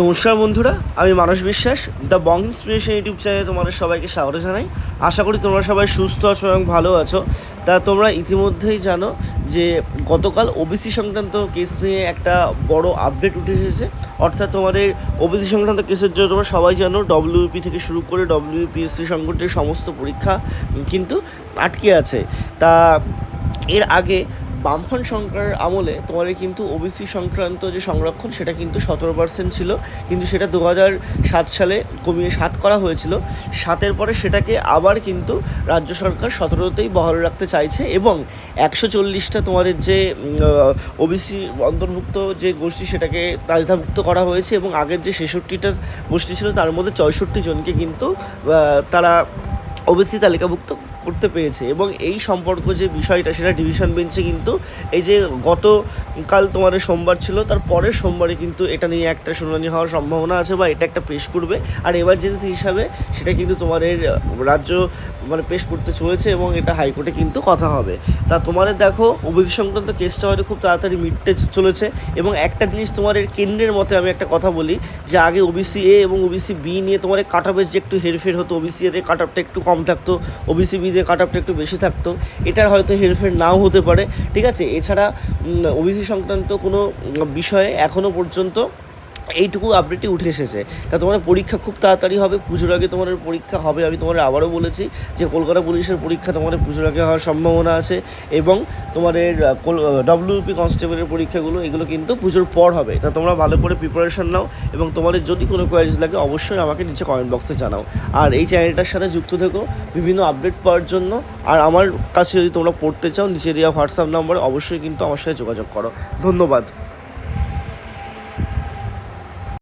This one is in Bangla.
নমস্কার বন্ধুরা, আমি মানস বিশ্বাস, দ্য বং ইন্সপিরেশন ইউটিউব চ্যানেলে তোমাদের সবাইকে স্বাগত জানাই। আশা করি তোমরা সবাই সুস্থ আছো এবং ভালো আছো। তা তোমরা ইতিমধ্যেই জানো যে গতকাল ওবিসি সংক্রান্ত কেস নিয়ে একটা বড় আপডেট উঠে এসেছে। অর্থাৎ তোমাদের ওবিসি সংক্রান্ত কেসের জন্য তোমরা সবাই জানো ডব্লিউপি থেকে শুরু করে ডব্লিউপিএসসি সংকটের সমস্ত পরীক্ষা কিন্তু আটকে আছে। তা এর আগে বামফ্রন্ট সরকারের আমলে তোমাদের কিন্তু ওবিসি সংক্রান্ত যে সংরক্ষণ, সেটা কিন্তু সতেরো পার্সেন্ট ছিল। কিন্তু সেটা দু সাত সালে কমিয়ে সাত করা হয়েছিল। সাতের পরে সেটাকে আবার কিন্তু রাজ্য সরকার সতেরোতেই বহাল রাখতে চাইছে এবং একশো চল্লিশটা তোমাদের যে ওবিসি অন্তর্ভুক্ত যে গোষ্ঠী, সেটাকে তালিকাভুক্ত করা হয়েছে এবং আগের যে ছেষট্টিটা গোষ্ঠী ছিল, তার মধ্যে চৌষট্টি জনকে কিন্তু তারা ওবিসি তালিকাভুক্ত করতে পেরেছে এবং এই সম্পর্ক যে বিষয়টা সেটা ডিভিশন বেঞ্চে কিন্তু এই যে গতকাল তোমাদের সোমবার ছিল, তার পরের সোমবারে কিন্তু এটা নিয়ে একটা শুনানি হওয়ার সম্ভাবনা আছে বা এটা একটা পেশ করবে। আর এমার্জেন্সি হিসাবে সেটা কিন্তু তোমাদের রাজ্য মানে পেশ করতে চলেছে এবং এটা হাইকোর্টে কিন্তু কথা হবে। তা তোমাদের দেখো ওবিসি সংক্রান্ত কেসটা হয়তো খুব তাড়াতাড়ি মিটতে চলেছে এবং একটা জিনিস তোমাদের কেন্দ্রের মতে আমি একটা কথা বলি, যে আগে ওবিসি এ এবং ওবিসি বি নিয়ে তোমাদের কাট অফের যে একটু হেরফের হতো ওবিসি এতে কাট অফটা একটু কম থাকতো ওবিসি বি দিয়ে কাট অফটা একটু বেশি থাকতো, এটার হয়তো হেরফের নাও হতে পারে, ঠিক আছে? এছাড়া ওবিসি সংক্রান্ত কোনো বিষয়ে এখনও পর্যন্ত এইটুকু আপডেটই উঠে এসেছে। তা তোমার পরীক্ষা খুব তাড়াতাড়ি হবে, পুজোর আগে তোমাদের পরীক্ষা হবে, আমি তোমাদের আবারও বলেছি যে কলকাতা পুলিশের পরীক্ষা তোমাদের পুজোর আগে হওয়ার সম্ভাবনা আছে এবং তোমাদের ডব্লিউপি কনস্টেবলের পরীক্ষাগুলো, এগুলো কিন্তু পুজোর পর হবে। তা তোমরা ভালো করে প্রিপারেশন নাও এবং তোমাদের যদি কোনো কোয়ারিজ লাগে, অবশ্যই আমাকে নিচে কমেন্ট বক্সে জানাও। আর এই চ্যানেলটার সাথে যুক্ত থেকো, বিভিন্ন আপডেট পাওয়ার জন্য। আর আমার কাছে যদি তোমরা পড়তে চাও, নিচে দেওয়া হোয়াটসঅ্যাপ নম্বরে অবশ্যই কিন্তু আমার সাথে যোগাযোগ করো। ধন্যবাদ।